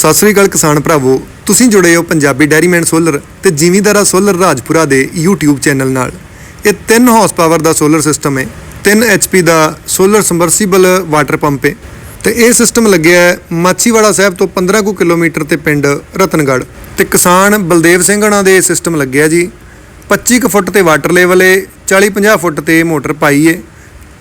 ਸਤਿ ਸ੍ਰੀ ਅਕਾਲ ਕਿਸਾਨ ਭਰਾਵੋ, ਤੁਸੀਂ ਜੁੜੇ ਹੋ ਪੰਜਾਬੀ ਡੈਰੀਮੈਨ ਸੋਲਰ ਤੇ ਜ਼ਿਮੀਂਦਾਰਾ ਸੋਲਰ ਰਾਜਪੁਰਾ ਦੇ YouTube ਚੈਨਲ ਨਾਲ। ਇਹ 3 ਹਾਰਸ ਪਾਵਰ ਦਾ ਸੋਲਰ ਸਿਸਟਮ ਹੈ 3 HP ਦਾ ਸੋਲਰ ਸਮਰਸੀਬਲ ਵਾਟਰ ਪੰਪ ਹੈ। ਤੇ ਇਹ ਸਿਸਟਮ ਲੱਗਿਆ ਹੈ ਮਾਛੀਵਾੜਾ ਸਾਹਿਬ ਤੋਂ 15 ਕੁ ਕਿਲੋਮੀਟਰ ਤੇ ਪਿੰਡ ਰਤਨਗੜ੍ਹ। ਤੇ ਕਿਸਾਨ ਬਲਦੇਵ ਸਿੰਘ ਹਣਾ ਦੇ ਸਿਸਟਮ ਲੱਗਿਆ ਜੀ। 25 ਕੁ ਫੁੱਟ ਤੇ ਵਾਟਰ ਲੈਵਲ ਏ 40 50 ਫੁੱਟ ਤੇ ਮੋਟਰ ਪਾਈ ਏ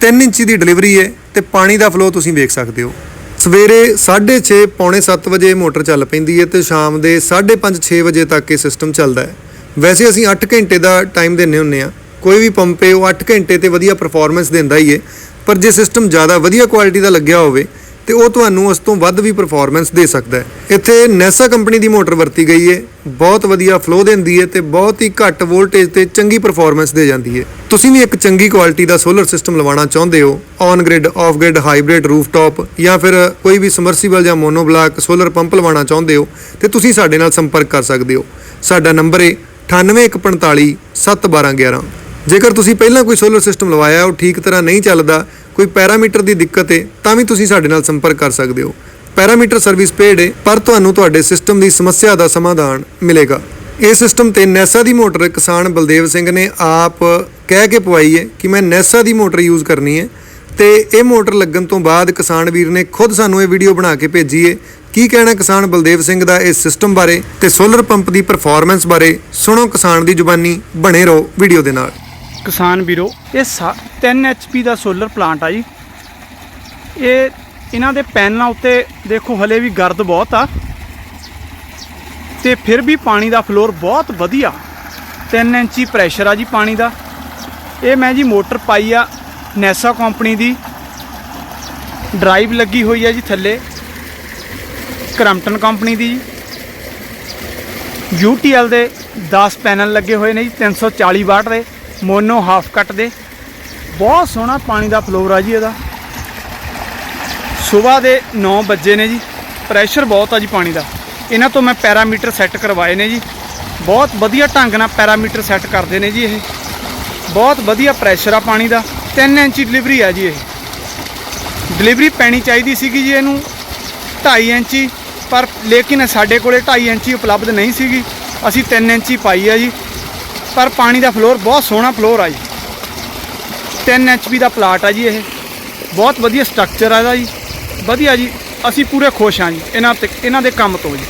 3 ਇੰਚੀ ਦੀ ਡਿਲੀਵਰੀ ਹੈ ਤੇ ਪਾਣੀ ਦਾ ਫਲੋ ਤੁਸੀਂ ਵੇਖ ਸਕਦੇ ਹੋ। ਸਵੇਰੇ 6:30 ਪੌਣੇ 7 ਵਜੇ ਮੋਟਰ ਚੱਲ ਪੈਂਦੀ ਹੈ ਤੇ ਸ਼ਾਮ ਦੇ 5:30 6 ਵਜੇ ਤੱਕ ਇਹ ਸਿਸਟਮ ਚੱਲਦਾ ਹੈ। ਵੈਸੇ ਅਸੀਂ 8 ਘੰਟੇ ਦਾ ਟਾਈਮ ਦਿੰਨੇ ਹੁੰਨੇ ਆ ਕੋਈ ਵੀ ਪੰਪ ਹੈ, ਉਹ 8 ਘੰਟੇ ਤੇ ਵਧੀਆ ਪਰਫਾਰਮੈਂਸ ਦਿੰਦਾ ਹੀ ਹੈ। ਪਰ ਜੇ ਸਿਸਟਮ ਜ਼ਿਆਦਾ ਵਧੀਆ ਕੁਆਲਿਟੀ ਦਾ ਲੱਗਿਆ ਹੋਵੇ ਤੇ ਉਹ ਤੁਹਾਨੂੰ ਉਸ ਤੋਂ ਵੱਧ ਵੀ ਪਰਫਾਰਮੈਂਸ ਦੇ ਸਕਦਾ ਹੈ। ਇੱਥੇ ਨੈਸਾ ਕੰਪਨੀ ਦੀ ਮੋਟਰ ਵਰਤੀ ਗਈ ਹੈ। ਬਹੁਤ ਵਧੀਆ ਫਲੋ ਦਿੰਦੀ ਹੈ ਤੇ ਬਹੁਤ ਹੀ ਘੱਟ ਵੋਲਟੇਜ ਤੇ ਚੰਗੀ ਪਰਫਾਰਮੈਂਸ ਦੇ ਜਾਂਦੀ ਹੈ। ਤੁਸੀਂ ਵੀ ਇੱਕ ਚੰਗੀ ਕੁਆਲਿਟੀ ਦਾ ਸੋਲਰ ਸਿਸਟਮ ਲਵਾਉਣਾ ਚਾਹੁੰਦੇ ਹੋ on grid off grid hybrid rooftop ਜਾਂ ਫਿਰ ਕੋਈ ਵੀ ਸਮਰਸੀਬਲ ਜਾਂ ਮੋਨੋਬਲਾਕ ਸੋਲਰ ਪੰਪ ਲਵਾਉਣਾ ਚਾਹੁੰਦੇ ਹੋ, ਤੇ ਤੁਸੀਂ ਸਾਡੇ ਨਾਲ ਸੰਪਰਕ ਕਰ ਸਕਦੇ ਹੋ। ਸਾਡਾ ਨੰਬਰ ਹੈ 9815 71211 ਜੇਕਰ ਤੁਸੀਂ ਪਹਿਲਾਂ ਕੋਈ ਸੋਲਰ ਸਿਸਟਮ ਲਵਾਇਆ, ਉਹ ਠੀਕ ਤਰ੍ਹਾਂ ਨਹੀਂ ਚੱਲਦਾ, ਕੋਈ ਪੈਰਾਮੀਟਰ ਦੀ ਦਿੱਕਤ ਹੈ ਤਾਂ ਵੀ ਤੁਸੀਂ ਸਾਡੇ ਨਾਲ ਸੰਪਰਕ ਕਰ ਸਕਦੇ ਹੋ। ਪੈਰਾਮੀਟਰ ਸਰਵਿਸ ਪੇਡ ਹੈ ਪਰ ਤੁਹਾਨੂੰ ਤੁਹਾਡੇ ਸਿਸਟਮ ਦੀ ਸਮੱਸਿਆ ਦਾ ਸਮਾਧਾਨ ਮਿਲੇਗਾ। ਇਹ ਸਿਸਟਮ ਤੇ ਨੈਸਾ ਦੀ ਮੋਟਰ ਕਿਸਾਨ ਬਲਦੇਵ ਸਿੰਘ ਨੇ ਆਪ ਕਹਿ ਕੇ ਪਵਾਈ ਹੈ ਕਿ ਮੈਂ ਨੈਸਾ ਦੀ ਮੋਟਰ ਯੂਜ਼ ਕਰਨੀ ਹੈ ਤੇ ਇਹ ਮੋਟਰ ਲੱਗਣ ਤੋਂ ਬਾਅਦ ਕਿਸਾਨ ਵੀਰ ਨੇ ਖੁਦ ਸਾਨੂੰ ਇਹ ਵੀਡੀਓ ਬਣਾ ਕੇ ਭੇਜੀ ਹੈ ਕੀ ਕਹਿਣਾ ਕਿਸਾਨ ਬਲਦੇਵ ਸਿੰਘ ਦਾ ਇਸ ਸਿਸਟਮ ਬਾਰੇ ਤੇ ਸੋਲਰ ਪੰਪ ਦੀ ਪਰਫਾਰਮੈਂਸ ਬਾਰੇ, ਸੁਣੋ ਕਿਸਾਨ ਦੀ ਜ਼ੁਬਾਨੀ, ਬਣੇ ਰਹੋ ਵੀਡੀਓ ਦੇ ਨਾਲ। ਕਿਸਾਨ ਵੀਰੋ, ਇਹ ਸਾ- 3 HP ਦਾ ਸੋਲਰ ਪਲਾਂਟ ਆ ਜੀ। ਇਹ ਇਹਨਾਂ ਦੇ ਪੈਨਲਾਂ ਉੱਤੇ ਦੇਖੋ ਹਲੇ ਵੀ ਗਰਦ ਬਹੁਤ ਆ। ਤੇ ਫਿਰ ਵੀ ਪਾਣੀ ਦਾ ਫਲੋਰ ਬਹੁਤ ਵਧੀਆ। 3 ਇੰਚੀ ਪ੍ਰੈਸ਼ਰ ਆ ਜੀ ਪਾਣੀ ਦਾ। ਇਹ ਮੈਂ ਜੀ ਮੋਟਰ ਪਾਈ ਆ ਨੈਸਾ ਕੰਪਨੀ ਦੀ। ਡਰਾਈਵ ਲੱਗੀ ਹੋਈ ਆ ਜੀ ਥੱਲੇ। ਕਰਮਟਨ ਕੰਪਨੀ ਦੀ ਜੀ। UTL ਦੇ 10 ਪੈਨਲ ਲੱਗੇ ਹੋਏ ਨੇ ਜੀ 340 ਵਾਟ ਦੇ। ਮੋਨੋ ਹਾਫ ਕੱਟ ਦੇ। ਬਹੁਤ ਸੋਹਣਾ ਪਾਣੀ ਦਾ ਫਲੋਰ ਆ ਜੀ ਇਹਦਾ। ਸਵੇਰ ਦੇ 9 ਵਜੇ ਨੇ ਜੀ। ਪ੍ਰੈਸ਼ਰ ਬਹੁਤ ਆ ਜੀ ਪਾਣੀ ਦਾ। ਇਹਨਾਂ ਤੋਂ ਮੈਂ ਪੈਰਾਮੀਟਰ ਸੈੱਟ ਕਰਵਾਏ ਨੇ ਜੀ। ਬਹੁਤ ਵਧੀਆ ਢੰਗ ਨਾਲ ਪੈਰਾਮੀਟਰ ਸੈੱਟ ਕਰਦੇ ਨੇ ਜੀ ਇਹ। ਬਹੁਤ ਵਧੀਆ ਪ੍ਰੈਸ਼ਰ ਆ ਪਾਣੀ ਦਾ। 3 ਇੰਚੀ ਡਿਲੀਵਰੀ ਆ ਜੀ ਇਹ। ਡਿਲੀਵਰੀ ਪੈਣੀ ਚਾਹੀਦੀ ਸੀਗੀ ਜੀ ਇਹਨੂੰ 2.5 ਇੰਚੀ ਪਰ ਲੇਕਿਨ ਸਾਡੇ ਕੋਲੇ 2.5 ਇੰਚੀ ਉਪਲਬਧ ਨਹੀਂ ਸੀਗੀ। ਅਸੀਂ 3 ਇੰਚੀ ਪਾਈ ਆ ਜੀ। ਪਰ ਪਾਣੀ ਦਾ ਫਲੋਰ ਬਹੁਤ ਸੋਹਣਾ ਫਲੋਰ ਆ ਜੀ। 3 ਐਚਪੀ ਦਾ ਪਲਾਟ ਆ ਜੀ ਇਹ। ਬਹੁਤ ਵਧੀਆ ਸਟਰਕਚਰ ਆ ਇਹਦਾ ਜੀ। ਵਧੀਆ ਜੀ। ਅਸੀਂ ਪੂਰੇ ਖੁਸ਼ ਹਾਂ ਜੀ। ਇਹਨਾਂ ਤੇ ਇਹਨਾਂ ਦੇ ਕੰਮ ਤੋਂ ਜੀ।